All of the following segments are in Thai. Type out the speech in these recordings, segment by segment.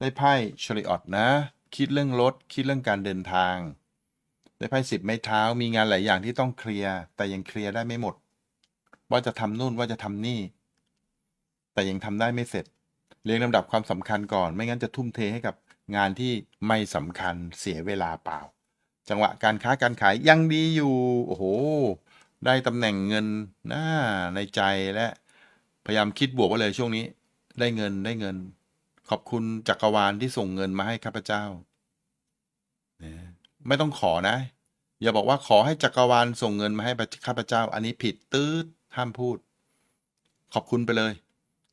ได้ไพ่ชริออตนะ คิดเรื่องรถ คิดเรื่องการเดินทาง ได้ไพ่สิบไม้เท้า มีงานหลายอย่างที่ต้องเคลียร์ แต่ยังเคลียร์ได้ไม่หมด ว่าจะทำนู่นว่าจะทำนี่ แต่ยังทำได้ไม่เสร็จ เรียงลำดับความสำคัญก่อน ไม่งั้นจะทุ่มเทให้กับงานที่ไม่สำคัญเสียเวลาเปล่า จังหวะการค้าการขายยังดีอยู่ โอ้โห ได้ตำแหน่งเงินหน้าในใจและ พยายามคิดบวกไว้เลยช่วงนี้ ได้เงินได้เงิน ขอบคุณจักรวาลที่ส่งเงินมาให้ข้าพเจ้า ไม่ต้องขอนะ อย่าบอกว่าขอให้จักรวาลส่งเงินมาให้ข้าพเจ้า อันนี้ผิดตืดห้ามพูด ขอบคุณไปเลย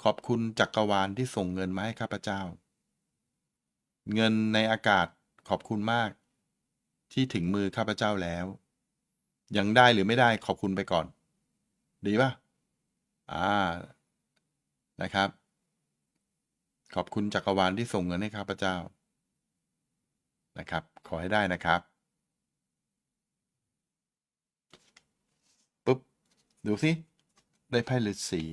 ขอบคุณจักรวาลที่ส่งเงินมาให้ข้าพเจ้า เงินในอากาศขอบคุณมาก ที่ถึงมือข้าพเจ้าแล้ว ยังได้หรือไม่ได้ขอบคุณไปก่อน ดีป่ะ อ่านะครับ ขอบคุณจักรวาลที่ส่งเงินให้ข้าพเจ้า นะครับ ขอให้ได้นะครับปุ๊บ ดูสิ ได้ไพ่ฤาษี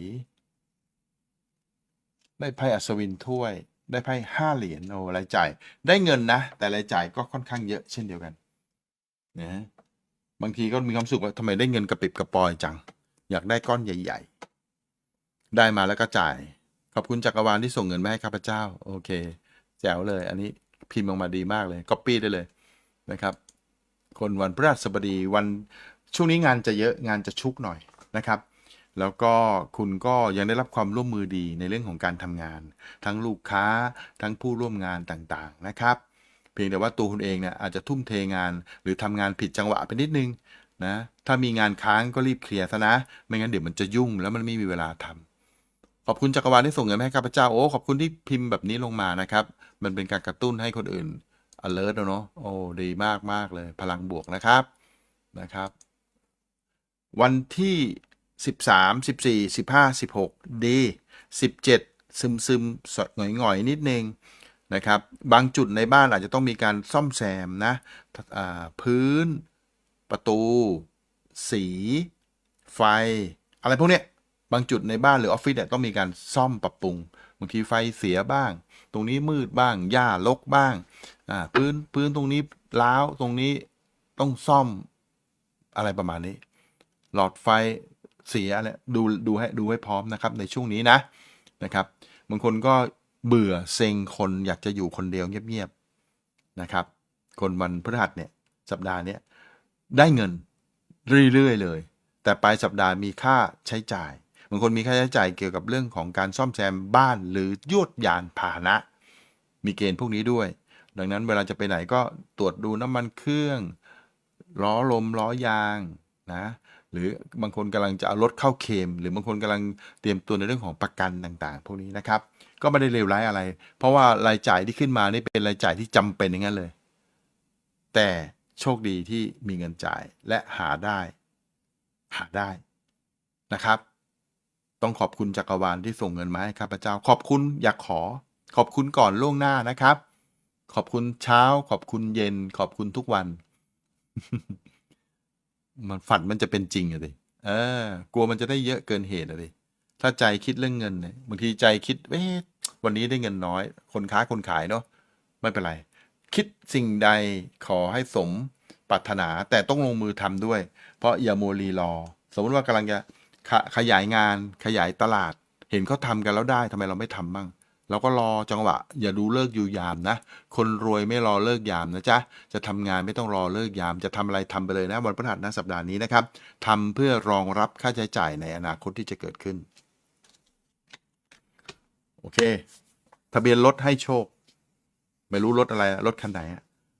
ได้ไพ่อัศวินถ้วย ได้ไพ่ห้าเหรียญโอ้รายจ่าย ได้เงินนะ แต่รายจ่ายก็ค่อนข้างเยอะเช่นเดียวกันนะบางทีก็มีความสุขว่าทำไมได้เงินกระปิบกระปอยจัง อยากได้ก้อนใหญ่ ๆ ได้มาแล้วก็จ่าย ขอบคุณจักรวาลที่ส่งเงินมาให้ข้าพเจ้า โอเค แจ๋วเลย อันนี้พิมพ์ออกมาดีมากเลยก๊อปปี้ได้เลยนะครับ คนวันพฤหัสบดีวันช่วงนี้งานจะเยอะงานจะชุกหน่อยนะครับ แล้วก็คุณก็ยังได้รับความร่วมมือดีในเรื่องของการทำงาน ทั้งลูกค้าทั้งผู้ร่วมงานต่างๆนะครับ เพียงแต่ว่าตัวคุณเองเนี่ยอาจจะทุ่มเทงานหรือทำงานผิดจังหวะไปนิดนึงนะถ้ามีงานค้างก็รีบเคลียร์ซะนะ ไม่งั้นเดี๋ยวมันจะยุ่งแล้วมันไม่มีเวลาทำ ขอบคุณจักรวาลที่ส่งเงินให้ข้าพเจ้า โอ้ ขอบคุณที่พิมพ์แบบนี้ลงมานะครับ มันเป็นการกระตุ้นให้คนอื่น alert แล้วเนาะ โอ้ ดีมากมากเลย พลังบวกนะครับ นะครับ วันที่ 13 14 15 16 ดี 17 ซึมซึมสดหงอยหงอยๆนิดนึงนะครับ บางจุดในบ้านอาจจะต้องมีการซ่อมแซมนะพื้น ประตู สี ไฟ อะไรพวกเนี้ยางจุดในบ้านหรือออฟฟิศเนี่ยต้องมีการซ่อมปรับปรุงบางทีไฟเสียบ้าง ตรงนี้มืดบ้างหญ้ารกบ้างอ่าพื้นพื้นตรงนี้ร้าวตรงนี้ต้องซ่อมอะไรประมาณนี้ หลอดไฟเสียอะไรดูดูให้ดูให้พร้อมนะครับ ในช่วงนี้นะนะครับบางคนก็เบื่อเซ็งคนอยากจะอยู่คนเดียวเงียบๆนะครับ คนวันพฤหัสเนี่ยสัปดาห์นี้ได้เงินเรื่อยๆเลย แต่ปลายสัปดาห์มีค่าใช้จ่าย บางคนมีค่าใช้จ่ายเกี่ยวกับเรื่องของการซ่อมแซมบ้านหรือยวดยานพาหนะ มีเกณฑ์พวกนี้ด้วย ดังนั้นเวลาจะไปไหนก็ตรวจดูน้ำมันเครื่องล้อลมล้อยางนะหรือบางคนกำลังจะเอารถเข้าเคม หรือบางคนกำลังเตรียมตัวในเรื่องของประกันต่างๆ พวกนี้นะครับ ก็ไม่ได้เลวร้ายอะไร เพราะว่ารายจ่ายที่ขึ้นมานี่เป็นรายจ่ายที่จำเป็นอย่างนั้นเลย แต่โชคดีที่มีเงินจ่ายและหาได้ หาได้นะครับ ต้องขอบคุณจักรวาลที่ส่งเงินมาให้ข้าพเจ้า ขอบคุณอยากขอ ขอบคุณก่อนล่วงหน้านะครับ ขอบคุณเช้า ขอบคุณเย็น ขอบคุณทุกวัน มันฝันมันจะเป็นจริงอะดิเออกลัวมันจะได้เยอะเกินเหตุอะดิถ้าใจคิดเรื่องเงินเนี่ยบางทีใจคิดเอ๊ะวันนี้ได้เงินน้อย คนค้าคนขายเนาะไม่เป็นไร คิดสิ่งใดขอให้สมปรารถนาแต่ต้องลงมือทำด้วย เพราะอย่าโมวรีรอ สมมติว่ากำลังจะ ขขยายงานขยายตลาด เห็นเขาทำกันแล้วได้ทำไมเราไม่ทำบ้างเราก็รอจังหวะ อย่าดูเลิกอยู่ยามนะ คนรวยไม่รอเลิกยามนะจ๊ะ จะทำงานไม่ต้องรอเลิกยาม จะทำอะไรทำไปเลยนะ วันพฤหัสนะสัปดาห์นี้นะครับทำเพื่อรองรับค่าใช้จ่ายในอนาคตที่จะเกิดขึ้น โอเค ทะเบียนรถให้โชค ไม่รู้รถอะไรรถคันไหน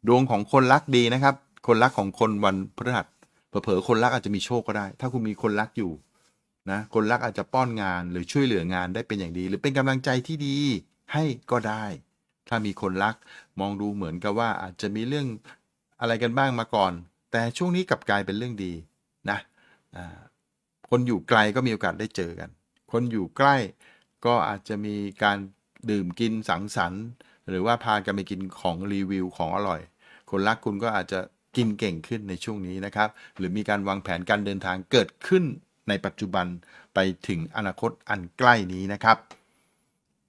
ดวงของคนรักดีนะครับ คนรักของคนวันพฤหัสเผลอๆคนรักอาจจะมีโชคก็ได้ ถ้าคุณมีคนรักอยู่ นะคนรักอาจจะป้อนงานหรือช่วยเหลืองานได้เป็นอย่างดี หรือเป็นกำลังใจที่ดีให้ก็ได้ ถ้ามีคนรักมองดูเหมือนกับว่าอาจจะมีเรื่องอะไรกันบ้างมาก่อน แต่ช่วงนี้กลับกลายเป็นเรื่องดีนะคนอยู่ไกลก็มีโอกาสได้เจอกัน คนอยู่ใกล้ก็อาจจะมีการดื่มกินสังสรรค์ หรือว่าพากันไปกินของรีวิวของอร่อย คนรักคุณก็อาจจะกินเก่งขึ้นในช่วงนี้นะครับ หรือมีการวางแผนการเดินทางเกิดขึ้น ในปัจจุบันไปถึงอนาคตอันใกล้นี้นะครับ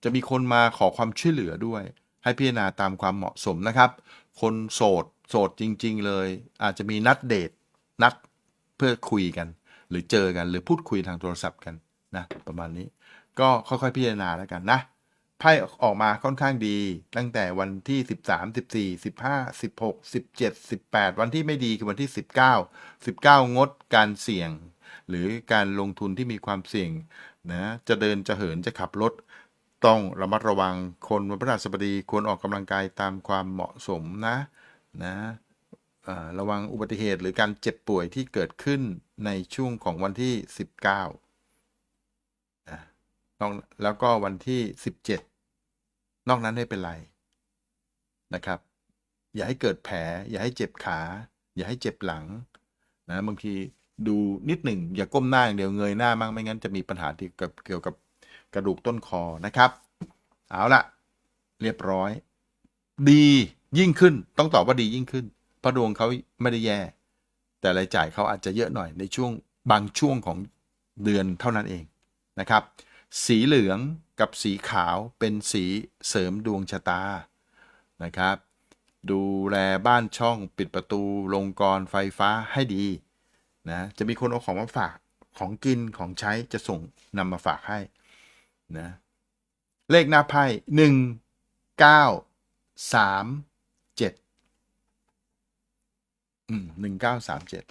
จะมีคนมาขอความช่วยเหลือด้วย ให้พิจารณาตามความเหมาะสมนะครับ คนโสดโสดจริง ๆ เลย อาจจะมีนัดเดทนัดเพื่อคุยกัน หรือเจอกันหรือพูดคุยทางโทรศัพท์กันนะประมาณนี้ก็ค่อยๆพิจารณาแล้วกันนะไพ่ออกมาค่อนข้างดี ตั้งแต่วันที่ 13 14 15 16 17 18 วันที่ไม่ดีคือวันที่ 19 19 งดการเสี่ยง หรือการลงทุนที่มีความเสี่ยงนะจะเดินจะเหินจะขับรถ ต้องระมัดระวังคนวันพฤหัสบดีควรออกกำลังกายตามความเหมาะสมนะนะระวังอุบัติเหตุหรือการเจ็บป่วยที่เกิดขึ้นในช่วงของวันที่ 19นะนอกแล้วก็วันที่ 17 นอกนั้นไม่เป็นไรนะครับ อย่าให้เกิดแผล อย่าให้เจ็บขา อย่าให้เจ็บหลังนะบางที ดูนิดหนึ่ง อย่าก้มหน้าอย่างเดียวเงยหน้ามั่งไม่งั้นจะมีปัญหาที่เกี่ยวกับกระดูกต้นคอนะครับ เอาละเรียบร้อย ดียิ่งขึ้นต้องตอบว่าดียิ่งขึ้น เพราะดวงเขาไม่ได้แย่ แต่รายจ่ายเขาอาจจะเยอะหน่อยในช่วงบางช่วงของเดือนเท่านั้นเองนะครับ สีเหลืองกับสีขาวเป็นสีเสริมดวงชะตานะครับ ดูแลบ้านช่องปิดประตูลงกรไฟฟ้าให้ดี นะจะมีคนเอาของมาฝากของกินของใช้จะส่งนำมาฝากให้นะเลขหน้าไพ่หนึ่งเก้าสามเจ็ดอืมหนึ่งเก้าสามเจ็ด